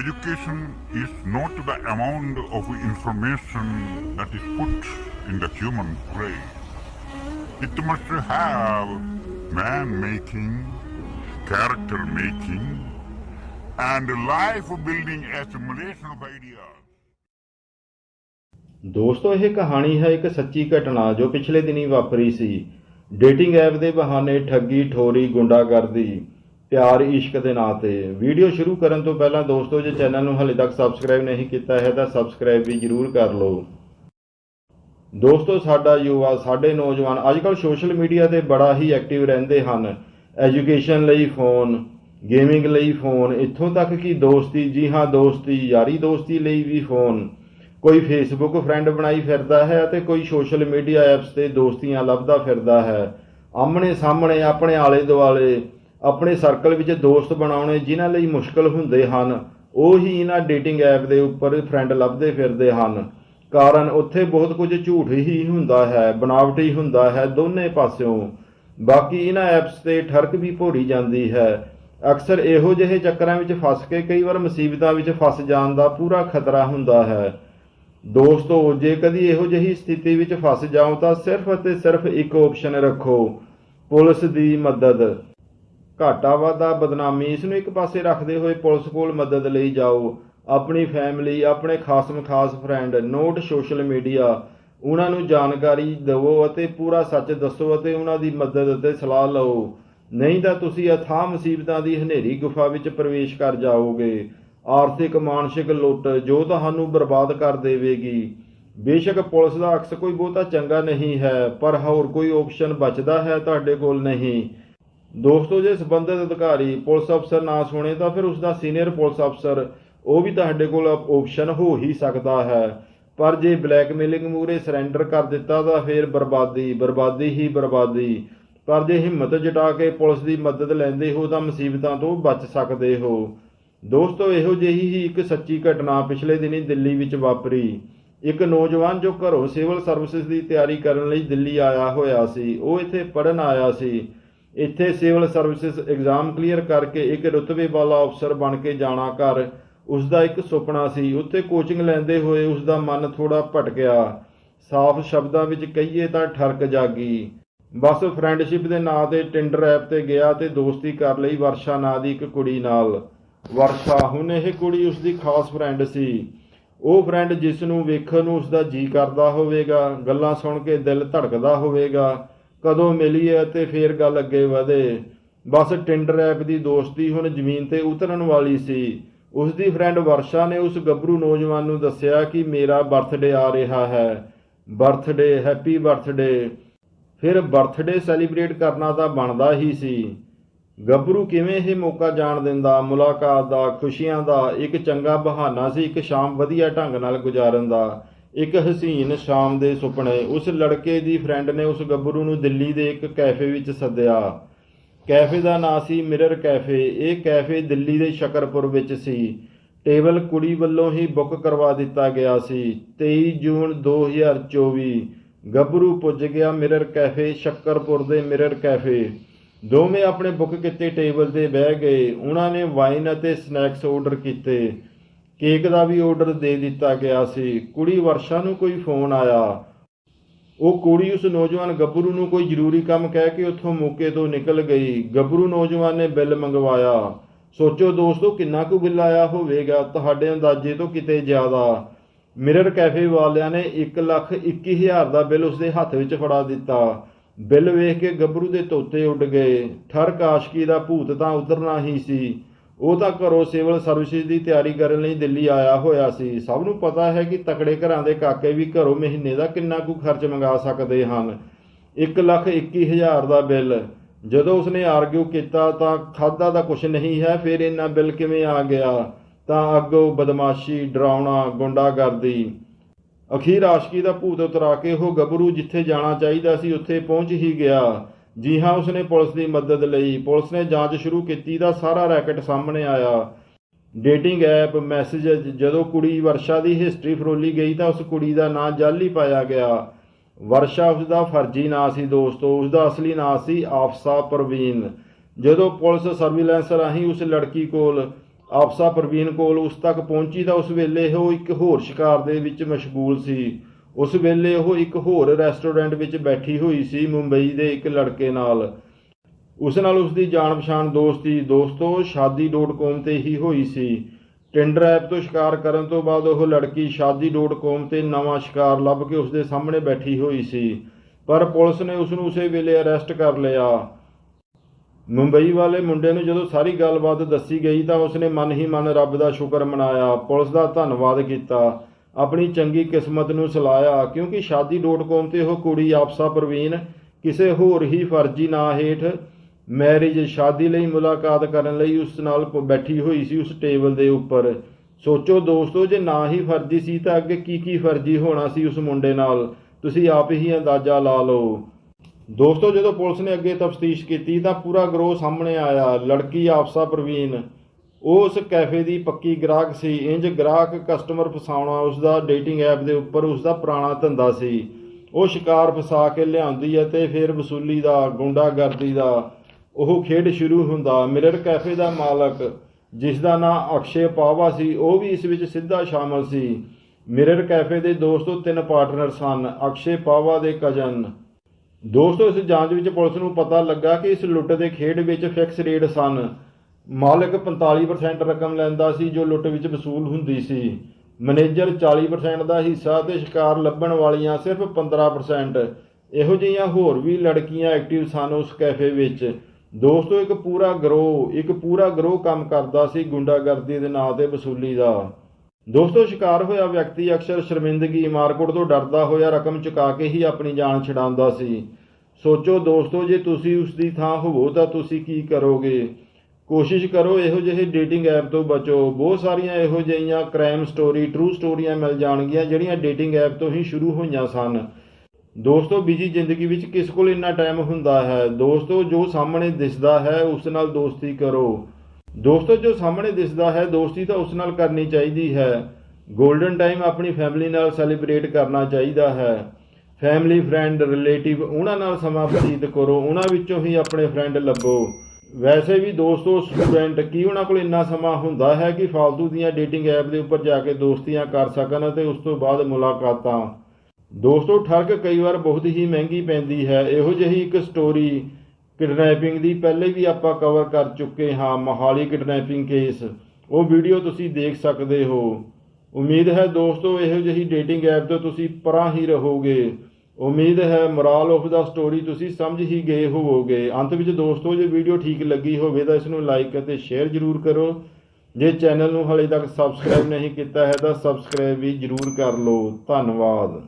Education is not the amount of information that is put in the human brain. It must have man making, character making, and life building assimilation of ideas. ਦੋਸਤੋ ਇਹ ਕਹਾਣੀ ਹੈ ਇੱਕ ਸੱਚੀ ਘਟਨਾ ਜੋ ਪਿਛਲੇ ਦਿਨੀ ਵਾਪਰੀ ਸੀ ਡੇਟਿੰਗ ਐਪ ਦੇ ਬਹਾਨੇ ਠੱਗੀ ਠੋਰੀ ਗੁੰਡਾਗਰਦੀ ਪਿਆਰ ਇਸ਼ਕ ਦੇ ਨਾਂ ਤੇ। ਵੀਡੀਓ ਸ਼ੁਰੂ ਕਰਨ ਤੋਂ ਪਹਿਲਾਂ ਦੋਸਤੋ, ਜੇ ਚੈਨਲ ਨੂੰ ਹਲੇ ਤੱਕ ਸਬਸਕ੍ਰਾਈਬ ਨਹੀਂ ਕੀਤਾ ਹੈ, ਤਾਂ ਸਬਸਕ੍ਰਾਈਬ ਵੀ ਜਰੂਰ ਕਰ ਲਓ। ਦੋਸਤੋ, ਸਾਡਾ ਯੁਵਾ, ਸਾਡੇ ਨੌਜਵਾਨ ਅੱਜਕੱਲ ਸੋਸ਼ਲ ਮੀਡੀਆ ਤੇ ਬੜਾ ਹੀ ਐਕਟਿਵ ਰਹਿੰਦੇ ਹਨ। ਐਜੂਕੇਸ਼ਨ ਲਈ ਫੋਨ ਗੇਮਿੰਗ ਲਈ ਫੋਨ ਇੱਥੋਂ ਤੱਕ ਕਿ ਦੋਸਤੀ, ਜੀ ਹਾਂ, ਦੋਸਤੀ, ਯਾਰੀ ਦੋਸਤੀ ਲਈ ਵੀ ਫੋਨ ਕੋਈ ਫੇਸਬੁੱਕ ਫਰੈਂਡ ਬਣਾਈ ਫਿਰਦਾ ਹੈ ਅਤੇ ਕੋਈ ਸੋਸ਼ਲ ਮੀਡੀਆ ਐਪਸ ਤੇ ਦੋਸਤੀਆਂ ਲੱਭਦਾ ਫਿਰਦਾ ਹੈ। ਆਮਣੇ ਸਾਹਮਣੇ ਆਪਣੇ ਆਲੇ ਦੁਆਲੇ ਆਪਣੇ ਸਰਕਲ ਵਿੱਚ ਦੋਸਤ ਬਣਾਉਣੇ ਜਿਨ੍ਹਾਂ ਲਈ ਮੁਸ਼ਕਲ ਹੁੰਦੇ ਹਨ, ਉਹ ਹੀ ਇਹਨਾਂ ਡੇਟਿੰਗ ਐਪ ਦੇ ਉੱਪਰ ਫਰੈਂਡ ਲੱਭਦੇ ਫਿਰਦੇ ਹਨ। ਕਾਰਨ ਉੱਥੇ ਬਹੁਤ ਕੁਝ ਝੂਠ ਹੀ ਹੁੰਦਾ ਹੈ, ਬਣਾਵਟੀ ਹੁੰਦਾ ਹੈ ਦੋਨੇ ਪਾਸਿਓਂ। ਬਾਕੀ ਇਹਨਾਂ ਐਪਸ ਤੇ ਠਰਕ ਵੀ ਭੋਰੀ ਜਾਂਦੀ ਹੈ। ਅਕਸਰ ਇਹੋ ਜਿਹੇ ਚੱਕਰਾਂ ਵਿੱਚ ਫਸ ਕੇ ਕਈ ਵਾਰ ਮੁਸੀਬਤਾਂ ਵਿੱਚ ਫਸ ਜਾਣ ਦਾ ਪੂਰਾ ਖਤਰਾ ਹੁੰਦਾ ਹੈ। ਦੋਸਤੋ, ਜੇ ਕਦੀ ਇਹੋ ਜਿਹੀ ਸਥਿਤੀ ਵਿੱਚ ਫਸ ਜਾਓ ਤਾਂ ਸਿਰਫ ਅਤੇ ਸਿਰਫ ਇੱਕ ਆਪਸ਼ਨ ਰੱਖੋ, ਪੁਲਿਸ ਦੀ ਮਦਦ। ਘਾਟਾ ਵਾਧਾ, ਬਦਨਾਮੀ ਇਸ ਨੂੰ ਇੱਕ ਪਾਸੇ ਰੱਖਦੇ ਹੋਏ ਪੁਲਿਸ ਕੋਲ ਮਦਦ ਲਈ ਜਾਓ। ਆਪਣੀ ਫੈਮਿਲੀ ਆਪਣੇ ਖਾਸਮ ਖਾਸ ਫਰੈਂਡ ਨੋਟ ਸੋਸ਼ਲ ਮੀਡੀਆ ਉਹਨਾਂ ਨੂੰ ਜਾਣਕਾਰੀ ਦਿਵੋ ਅਤੇ ਪੂਰਾ ਸੱਚ ਦੱਸੋ ਅਤੇ ਉਹਨਾਂ ਦੀ ਮਦਦ ਅਤੇ ਸਲਾਹ ਲਓ। ਨਹੀਂ ਤਾਂ ਤੁਸੀਂ ਅਥਾਹ ਮੁਸੀਬਤਾਂ ਦੀ ਹਨੇਰੀ ਗੁਫਾ ਵਿੱਚ ਪ੍ਰਵੇਸ਼ ਕਰ ਜਾਓਗੇ। ਆਰਥਿਕ, ਮਾਨਸਿਕ ਲੁੱਟ ਜੋ ਤੁਹਾਨੂੰ ਬਰਬਾਦ ਕਰ ਦੇਵੇਗੀ। ਬੇਸ਼ੱਕ ਪੁਲਿਸ ਦਾ ਅਕਸ ਕੋਈ ਬਹੁਤਾ ਚੰਗਾ ਨਹੀਂ ਹੈ, ਪਰ ਹੋਰ ਕੋਈ ਆਪਸ਼ਨ ਬਚਦਾ ਹੈ ਤੁਹਾਡੇ ਕੋਲ ਨਹੀਂ। ਦੋਸਤੋ, ਜੇ ਸੰਬੰਧਿਤ ਅਧਿਕਾਰੀ ਪੁਲਿਸ ਅਫਸਰ ਨਾ ਸੁਣੇ, ਤਾਂ ਫਿਰ ਉਸ ਦਾ ਸੀਨੀਅਰ ਪੁਲਿਸ ਅਫਸਰ, ਉਹ ਵੀ ਤੁਹਾਡੇ ਕੋਲ ਆਪਸ਼ਨ ਹੋ ਹੀ ਸਕਦਾ ਹੈ। ਪਰ ਜੇ ਬਲੈਕਮੇਲਿੰਗ ਮੂਰੇ ਸਰੈਂਡਰ ਕਰ ਦਿੱਤਾ, ਤਾਂ ਫਿਰ ਬਰਬਾਦੀ ਬਰਬਾਦੀ ਹੀ ਬਰਬਾਦੀ। ਪਰ ਜੇ ਹਿੰਮਤ ਜਟਾ ਕੇ ਪੁਲਿਸ ਦੀ ਮਦਦ ਲੈਂਦੇ ਹੋ, ਤਾਂ ਮੁਸੀਬਤਾਂ ਤੋਂ ਬਚ ਸਕਦੇ ਹੋ। ਦੋਸਤੋ, ਇਹੋ ਜਿਹੀ ਹੀ ਇੱਕ ਸੱਚੀ ਘਟਨਾ ਪਿਛਲੇ ਦਿਨੀ ਦਿੱਲੀ ਵਿੱਚ ਵਾਪਰੀ। ਇੱਕ ਨੌਜਵਾਨ ਜੋ ਘਰੋਂ ਸਿਵਲ ਸਰਵਿਸਿਜ਼ ਦੀ ਤਿਆਰੀ ਕਰਨ ਲਈ ਦਿੱਲੀ ਆਇਆ ਹੋਇਆ ਸੀ, ਉਹ ਇੱਥੇ ਪੜਨ ਆਇਆ ਸੀ। ਇੱਥੇ ਸਿਵਲ ਸਰਵਿਸਿਜ਼ ਐਗਜ਼ਾਮ ਕਲੀਅਰ ਕਰਕੇ ਇੱਕ ਰੁਤਬੇ ਵਾਲਾ ਅਫਸਰ ਬਣ ਕੇ ਜਾਣਾ ਘਰ। ਉਸ ਦਾ ਇੱਕ ਸੁਪਨਾ ਸੀ, ਉੱਥੇ ਕੋਚਿੰਗ ਲੈਂਦੇ ਹੋਏ ਉਸ ਦਾ ਮਨ ਥੋੜਾ ਭਟਕਿਆ। ਸਾਫ਼ ਸ਼ਬਦਾਂ ਵਿੱਚ ਕਹੀਏ ਤਾਂ ਠਰਕ ਜਾਗੀ। ਬਸ ਫਰੈਂਡਸ਼ਿਪ ਦੇ ਨਾਂ ਤੇ ਟਿੰਡਰ ਐਪ ਤੇ ਗਿਆ ਤੇ ਦੋਸਤੀ ਕਰ ਲਈ ਵਰਸ਼ਾ ਨਾਂ ਦੀ ਇੱਕ ਕੁੜੀ ਨਾਲ। ਵਰਸ਼ਾ, ਹੁਣ ਇਹ ਕੁੜੀ ਉਸ ਦੀ ਖਾਸ ਫਰੈਂਡ ਸੀ। ਉਹ ਫਰੈਂਡ ਜਿਸ ਨੂੰ ਵੇਖਣ ਨੂੰ ਉਸ ਦਾ ਜੀ ਕਰਦਾ ਹੋਵੇਗਾ, ਗੱਲਾਂ ਸੁਣ ਕੇ ਦਿਲ ਧੜਕਦਾ ਹੋਵੇਗਾ। ਕਦੋਂ ਮਿਲੀਏ ਅਤੇ ਫੇਰ ਗੱਲ ਅੱਗੇ ਵਧੇ। ਬਸ ਟਿੰਡਰ ਐਪ ਦੀ ਦੋਸਤੀ ਹੁਣ ਜ਼ਮੀਨ ਤੇ ਉਤਰਨ ਵਾਲੀ ਸੀ। ਉਸ ਦੀ ਫਰੈਂਡ ਵਰਸ਼ਾ ਨੇ ਉਸ ਗੱਭਰੂ ਨੌਜਵਾਨ ਨੂੰ ਦੱਸਿਆ ਕਿ ਮੇਰਾ ਬਰਥਡੇ ਆ ਰਿਹਾ ਹੈ। ਬਰਥਡੇ ਹੈਪੀ ਬਰਥਡੇ ਫਿਰ ਬਰਥਡੇ ਸੈਲੀਬ੍ਰੇਟ ਕਰਨਾ ਤਾਂ ਬਣਦਾ ਹੀ ਸੀ। ਗੱਭਰੂ ਕਿਵੇਂ ਇਹ ਮੌਕਾ ਜਾਣ ਦਿੰਦਾ? ਮੁਲਾਕਾਤ ਦਾ, ਖੁਸ਼ੀਆਂ ਦਾ ਇੱਕ ਚੰਗਾ ਬਹਾਨਾ ਸੀ, ਇੱਕ ਸ਼ਾਮ ਵਧੀਆ ਢੰਗ ਨਾਲ ਗੁਜ਼ਾਰਨ ਦਾ। ਇੱਕ ਹਸੀਨ ਸ਼ਾਮ ਦੇ ਸੁਪਨੇ। ਉਸ ਲੜਕੇ ਦੀ ਫਰੈਂਡ ਨੇ ਉਸ ਗੱਭਰੂ ਨੂੰ ਦਿੱਲੀ ਦੇ ਇੱਕ ਕੈਫੇ ਵਿੱਚ ਸੱਦਿਆ। ਕੈਫੇ ਦਾ ਨਾਂ ਸੀ ਮਿਰਰ ਕੈਫੇ ਇਹ ਕੈਫੇ ਦਿੱਲੀ ਦੇ ਸ਼ਕਰਪੁਰ ਵਿੱਚ ਸੀ। ਟੇਬਲ ਕੁੜੀ ਵੱਲੋਂ ਹੀ ਬੁੱਕ ਕਰਵਾ ਦਿੱਤਾ ਗਿਆ ਸੀ। 23 ਜੂਨ 2024 ਗੱਭਰੂ ਪੁੱਜ ਗਿਆ ਮਿਰਰ ਕੈਫੇ ਸ਼ਕਰਪੁਰ ਦੇ ਮਿਰਰ ਕੈਫੇ ਦੋਵੇਂ ਆਪਣੇ ਬੁੱਕ ਕੀਤੇ ਟੇਬਲ ਤੇ ਬਹਿ ਗਏ। ਉਹਨਾਂ ਨੇ ਵਾਈਨ ਅਤੇ ਸਨੈਕਸ ਆਰਡਰ ਕੀਤੇ। ਕੇਕ ਦਾ ਵੀ ਆਰਡਰ ਦੇ ਦਿੱਤਾ ਗਿਆ ਸੀ। ਕੁੜੀ ਵਰਸ਼ਾ ਨੂੰ ਕੋਈ ਫੋਨ ਆਇਆ। ਉਹ ਕੁੜੀ ਉਸ ਨੌਜਵਾਨ ਗੱਭਰੂ ਨੂੰ ਕੋਈ ਜ਼ਰੂਰੀ ਕੰਮ ਕਹਿ ਕੇ ਉੱਥੋਂ ਮੌਕੇ ਤੋਂ ਨਿਕਲ ਗਈ। ਗੱਭਰੂ ਨੌਜਵਾਨ ਨੇ ਬਿੱਲ ਮੰਗਵਾਇਆ। ਸੋਚੋ ਦੋਸਤੋ, ਕਿੰਨਾ ਕੁ ਬਿੱਲ ਆਇਆ ਹੋਵੇਗਾ? ਤੁਹਾਡੇ ਅੰਦਾਜ਼ੇ ਤੋਂ ਕਿਤੇ ਜ਼ਿਆਦਾ। ਮਿਰਰ ਕੈਫੇ ਵਾਲਿਆਂ ਨੇ 1 ਲੱਖ 21 ਹਜ਼ਾਰ ਦਾ ਬਿੱਲ ਉਸਦੇ ਹੱਥ ਵਿੱਚ ਫੜਾ ਦਿੱਤਾ। ਬਿੱਲ ਵੇਖ ਕੇ ਗੱਭਰੂ ਦੇ ਤੋਤੇ ਉੱਡ ਗਏ। ਠਰ ਕਾਸ਼ਕੀ ਦਾ ਭੂਤ ਤਾਂ ਉਤਰਨਾ ਹੀ ਸੀ। ਉਹ ਤਾਂ ਘਰੋਂ ਸਿਵਲ ਸਰਵਿਸਿਜ਼ ਦੀ ਤਿਆਰੀ ਕਰਨ ਲਈ ਦਿੱਲੀ ਆਇਆ ਹੋਇਆ ਸੀ। ਸਭ ਨੂੰ ਪਤਾ ਹੈ ਕਿ ਤਕੜੇ ਘਰਾਂ ਦੇ ਕਾਕੇ ਵੀ ਘਰੋਂ ਮਹੀਨੇ ਦਾ ਕਿੰਨਾ ਕੁ ਖਰਚ ਮੰਗਾ ਸਕਦੇ ਹਨ। 1 ਲੱਖ 21 ਹਜ਼ਾਰ ਦਾ ਬਿੱਲ। ਜਦੋਂ ਉਸਨੇ ਆਰਗਿਊ ਕੀਤਾ ਤਾਂ ਖਾਦਾ ਦਾ ਕੁਝ ਨਹੀਂ ਹੈ, ਫਿਰ ਇੰਨਾ ਬਿੱਲ ਕਿਵੇਂ ਆ ਗਿਆ? ਤਾਂ ਅੱਗੋਂ ਬਦਮਾਸ਼ੀ, ਡਰਾਉਣਾ, ਗੁੰਡਾਗਰਦੀ। ਅਖੀਰ ਆਸ਼ਕੀ ਦਾ ਭੂਤ ਉਤਰਾ ਕੇ ਉਹ ਗੱਭਰੂ ਜਿੱਥੇ ਜਾਣਾ ਚਾਹੀਦਾ ਸੀ, ਉੱਥੇ ਪਹੁੰਚ ਹੀ ਗਿਆ। ਜੀ ਹਾਂ, ਉਸਨੇ ਪੁਲਿਸ ਦੀ ਮਦਦ ਲਈ। ਪੁਲਿਸ ਨੇ ਜਾਂਚ ਸ਼ੁਰੂ ਕੀਤੀ ਤਾਂ ਸਾਰਾ ਰੈਕਟ ਸਾਹਮਣੇ ਆਇਆ। ਡੇਟਿੰਗ ਐਪ ਮੈਸੇਜ ਜਦੋਂ ਕੁੜੀ ਵਰਸ਼ਾ ਦੀ ਹਿਸਟਰੀ ਫਰੋਲੀ ਗਈ ਤਾਂ ਉਸ ਕੁੜੀ ਦਾ ਨਾਂ ਜਾਲੀ ਪਾਇਆ ਗਿਆ। ਵਰਸ਼ਾ ਉਸ ਦਾ ਫਰਜ਼ੀ ਨਾਂ ਸੀ, ਦੋਸਤੋ। ਉਸ ਦਾ ਅਸਲੀ ਨਾਂ ਸੀ ਆਫਸਾ ਪ੍ਰਵੀਨ। ਜਦੋਂ ਪੁਲਿਸ ਸਰਵੀਲੈਂਸ ਰਾਹੀਂ ਉਸ ਲੜਕੀ ਕੋਲ ਆਪਸਾ ਪ੍ਰਵੀਨ ਕੋਲ ਉਸ ਤੱਕ ਪਹੁੰਚੀ ਤਾਂ ਉਸ ਵੇਲੇ ਉਹ ਇੱਕ ਹੋਰ ਸ਼ਿਕਾਰ ਦੇ ਵਿੱਚ ਮਸ਼ਗੂਲ ਸੀ। ਉਸ ਵੇਲੇ ਉਹ ਇੱਕ ਹੋਰ ਰੈਸਟੋਰੈਂਟ ਵਿੱਚ ਬੈਠੀ ਹੋਈ ਸੀ, ਮੁੰਬਈ ਦੇ ਇੱਕ ਲੜਕੇ ਨਾਲ। ਉਸ ਨਾਲ ਉਸ ਦੀ ਜਾਣ ਪਛਾਣ ਦੋਸਤੀ ਦੋਸਤੋ ਸ਼ਾਦੀ.com ਤੇ ਹੀ ਹੋਈ ਸੀ। ਟਿੰਡਰ ਐਪ ਤੋਂ ਸ਼ਿਕਾਰ ਕਰਨ ਤੋਂ ਬਾਅਦ ਉਹ ਲੜਕੀ ਸ਼ਾਦੀ.com ਤੇ ਨਵਾਂ ਸ਼ਿਕਾਰ ਲੱਭ ਕੇ ਉਸ ਦੇ ਸਾਹਮਣੇ ਬੈਠੀ ਹੋਈ ਸੀ। ਪਰ ਪੁਲਿਸ ਨੇ ਉਸ ਨੂੰ ਉਸੇ ਵੇਲੇ ਅਰੈਸਟ ਕਰ ਲਿਆ। ਮੁੰਬਈ ਵਾਲੇ ਮੁੰਡੇ ਨੂੰ ਜਦੋਂ ਸਾਰੀ ਗੱਲਬਾਤ ਦੱਸੀ ਗਈ ਤਾਂ ਉਸਨੇ ਮਨ ਹੀ ਮਨ ਰੱਬ ਦਾ ਸ਼ੁਕਰ ਮਨਾਇਆ। ਪੁਲਿਸ ਦਾ ਧੰਨਵਾਦ ਕੀਤਾ। ਆਪਣੀ ਚੰਗੀ ਕਿਸਮਤ ਨੂੰ ਸਲਾਇਆ, ਕਿਉਂਕਿ ਸ਼ਾਦੀ.com ਤੇ ਉਹ ਕੁੜੀ ਆਪਸਾ ਪ੍ਰਵੀਨ, ਕਿਸੇ ਹੋਰ ਹੀ ਫਰਜ਼ੀ ਨਾਂ ਹੇਠ ਮੈਰਿਜ ਸ਼ਾਦੀ ਲਈ ਮੁਲਾਕਾਤ ਕਰਨ ਲਈ ਉਸ ਨਾਲ ਬੈਠੀ ਹੋਈ ਸੀ ਉਸ ਟੇਬਲ ਦੇ ਉੱਪਰ। ਸੋਚੋ ਦੋਸਤੋ, ਜੇ ਨਾ ਹੀ ਫਰਜ਼ੀ ਸੀ ਤਾਂ ਅੱਗੇ ਕੀ ਕੀ ਫਰਜ਼ੀ ਹੋਣਾ ਸੀ ਉਸ ਮੁੰਡੇ ਨਾਲ? ਤੁਸੀਂ ਆਪ ਹੀ ਅੰਦਾਜ਼ਾ ਲਾ ਲਓ। ਦੋਸਤੋ, ਜਦੋਂ ਪੁਲਿਸ ਨੇ ਅੱਗੇ ਤਫਤੀਸ਼ ਕੀਤੀ ਤਾਂ ਪੂਰਾ ਗਰੋਹ ਸਾਹਮਣੇ ਆਇਆ। ਲੜਕੀ ਆਪਸਾ ਪ੍ਰਵੀਨ ਉਹ ਉਸ ਕੈਫੇ ਦੀ ਪੱਕੀ ਗ੍ਰਾਹਕ ਸੀ। ਇੰਜ ਗ੍ਰਾਹਕ ਕਸਟਮਰ ਫਸਾਉਣਾ ਉਸ ਦਾ ਡੇਟਿੰਗ ਐਪ ਦੇ ਉੱਪਰ ਉਸ ਦਾ ਪੁਰਾਣਾ ਧੰਦਾ ਸੀ। ਉਹ ਸ਼ਿਕਾਰ ਫਸਾ ਕੇ ਲਿਆਉਂਦੀ ਹੈ ਤੇ ਫਿਰ ਵਸੂਲੀ ਦਾ, ਗੁੰਡਾਗਰਦੀ ਦਾ ਉਹ ਖੇਡ ਸ਼ੁਰੂ ਹੁੰਦਾ। ਮਿਰਰ ਕੈਫੇ ਦਾ ਮਾਲਕ, ਜਿਸ ਦਾ ਨਾਮ ਅਕਸ਼ੇ ਪਾਵਾ ਸੀ, ਉਹ ਵੀ ਇਸ ਵਿੱਚ ਸਿੱਧਾ ਸ਼ਾਮਲ ਸੀ। ਮਿਰਰ ਕੈਫੇ ਦੇ ਦੋਸਤੋ ਤਿੰਨ ਪਾਰਟਨਰ ਸਨ ਅਕਸ਼ੇ ਪਾਵਾ ਦੇ ਕਜ਼ਨ ਦੋਸਤੋ, ਇਸ ਜਾਂਚ ਵਿੱਚ ਪੁਲਿਸ ਨੂੰ ਪਤਾ ਲੱਗਾ ਕਿ ਇਸ ਲੁੱਟ ਦੇ ਖੇਡ ਵਿੱਚ ਫਿਕਸ ਰੇਟ ਸਨ। ਮਾਲਕ 45% ਰਕਮ ਲੈਂਦਾ ਸੀ, ਜੋ ਲੁੱਟ ਵਿੱਚ ਵਸੂਲ ਹੁੰਦੀ ਸੀ। ਮੈਨੇਜਰ 40% ਦਾ ਹਿੱਸਾ ਤੇ ਸ਼ਿਕਾਰ ਲੱਭਣ ਵਾਲੀਆਂ ਸਿਰਫ 15% ਇਹੋ ਜਿਹੀਆਂ ਹੋਰ ਵੀ ਲੜਕੀਆਂ ਐਕਟਿਵ ਸਨ ਉਸ ਕੈਫੇ ਵਿੱਚ। ਦੋਸਤੋ, ਇੱਕ ਪੂਰਾ ਗਰੋਹ ਇੱਕ ਪੂਰਾ ਗਰੋਹ ਕੰਮ ਕਰਦਾ ਸੀ ਗੁੰਡਾਗਰਦੀ ਦੇ ਨਾਂ ਤੇ ਵਸੂਲੀ ਦਾ। ਦੋਸਤੋ, ਸ਼ਿਕਾਰ ਹੋਇਆ ਵਿਅਕਤੀ ਅਕਸਰ ਸ਼ਰਮਿੰਦਗੀ, ਮਾਰਕੁੱਟ ਤੋਂ ਡਰਦਾ ਹੋਇਆ ਰਕਮ ਚੁਕਾ ਕੇ ਹੀ ਆਪਣੀ ਜਾਨ ਛਡਾਉਂਦਾ ਸੀ। ਸੋਚੋ ਦੋਸਤੋ, ਜੇ ਤੁਸੀਂ ਉਸ ਦੀ ਥਾਂ ਹੋਵੋ ਤਾਂ ਤੁਸੀਂ ਕੀ ਕਰੋਗੇ? ਕੋਸ਼ਿਸ਼ ਕਰੋ ਇਹੋ ਜਿਹੇ ਡੇਟਿੰਗ ਐਪ ਤੋਂ ਬਚੋ। ਬਹੁਤ ਸਾਰੀਆਂ ਇਹੋ ਜਿਹੀਆਂ ਕ੍ਰਾਈਮ ਸਟੋਰੀ ਟਰੂ ਸਟੋਰੀਆਂ ਮਿਲ ਜਾਣਗੀਆਂ, ਜਿਹੜੀਆਂ ਡੇਟਿੰਗ ਐਪ ਤੋਂ ਹੀ ਸ਼ੁਰੂ ਹੋਈਆਂ ਸਨ। ਦੋਸਤੋ ਬਿਜ਼ੀ ਜ਼ਿੰਦਗੀ ਵਿੱਚ ਕਿਸ ਕੋਲ ਇੰਨਾ ਟਾਈਮ ਹੁੰਦਾ ਹੈ? ਦੋਸਤੋ, ਜੋ ਸਾਹਮਣੇ ਦਿਸਦਾ ਹੈ, ਉਸ ਨਾਲ ਦੋਸਤੀ ਕਰੋ। ਦੋਸਤੋ, ਜੋ ਸਾਹਮਣੇ ਦਿਸਦਾ ਹੈ, ਦੋਸਤੀ ਤਾਂ ਉਸ ਨਾਲ ਕਰਨੀ ਚਾਹੀਦੀ ਹੈ। 골ਡਨ ਟਾਈਮ ਆਪਣੀ ਫੈਮਿਲੀ ਨਾਲ ਸੈਲੀਬ੍ਰੇਟ ਕਰਨਾ ਚਾਹੀਦਾ ਹੈ। ਫੈਮਿਲੀ ਫਰੈਂਡ ਰਿਲੇਟਿਵ ਉਹਨਾਂ ਨਾਲ ਸਮਾਂ ਬਤੀਤ ਕਰੋ। ਉਹਨਾਂ ਵਿੱਚੋਂ ਹੀ ਆਪਣੇ ਫਰੈਂਡ ਲੱਭੋ। ਵੈਸੇ ਵੀ ਦੋਸਤੋ ਸਟੂਡੈਂਟ ਕੀ ਉਹਨਾਂ ਕੋਲ ਇੰਨਾ ਸਮਾਂ ਹੁੰਦਾ ਹੈ ਕਿ ਫालतू ਦੀਆਂ ਡੇਟਿੰਗ ਐਪ ਦੇ ਉੱਪਰ ਜਾ ਕੇ ਦੋਸਤੀਆਂ ਕਰ ਸਕਣ ਅਤੇ ਉਸ ਤੋਂ ਬਾਅਦ ਮੁਲਾਕਾਤਾਂ? ਦੋਸਤੋ ਠਰਕ ਕਈ ਵਾਰ ਬਹੁਤ ਹੀ ਮਹਿੰਗੀ ਪੈਂਦੀ ਹੈ। ਇਹੋ ਜਿਹੀ ਇੱਕ ਸਟੋਰੀ ਕਿਡਨੈਪਿੰਗ ਦੀ ਪਹਿਲੇ ਵੀ ਆਪਾਂ ਕਵਰ ਕਰ ਚੁੱਕੇ ਹਾਂ, ਮੋਹਾਲੀ ਕਿਡਨੈਪਿੰਗ ਕੇਸ ਉਹ ਵੀਡੀਓ ਤੁਸੀਂ ਦੇਖ ਸਕਦੇ ਹੋ। ਉਮੀਦ ਹੈ ਦੋਸਤੋ, ਇਹੋ ਜਿਹੀ ਡੇਟਿੰਗ ਐਪ ਤੋਂ ਤੁਸੀਂ ਪਰਾਂ ਹੀ ਰਹੋਗੇ। ਉਮੀਦ ਹੈ ਮੋਰਲ ਆਫ ਦਾ ਸਟੋਰੀ ਤੁਸੀਂ ਸਮਝ ਹੀ ਗਏ ਹੋਵੋਗੇ। ਅੰਤ ਵਿੱਚ ਦੋਸਤੋ, ਜੇ ਵੀਡੀਓ ਠੀਕ ਲੱਗੀ ਹੋਵੇ ਤਾਂ ਇਸ ਨੂੰ ਲਾਈਕ ਅਤੇ ਸ਼ੇਅਰ ਜ਼ਰੂਰ ਕਰੋ। ਜੇ ਚੈਨਲ ਨੂੰ ਹਾਲੇ ਤੱਕ ਸਬਸਕ੍ਰਾਈਬ ਨਹੀਂ ਕੀਤਾ ਹੈ ਤਾਂ ਸਬਸਕ੍ਰਾਈਬ ਵੀ ਜ਼ਰੂਰ ਕਰ ਲਓ। ਧੰਨਵਾਦ।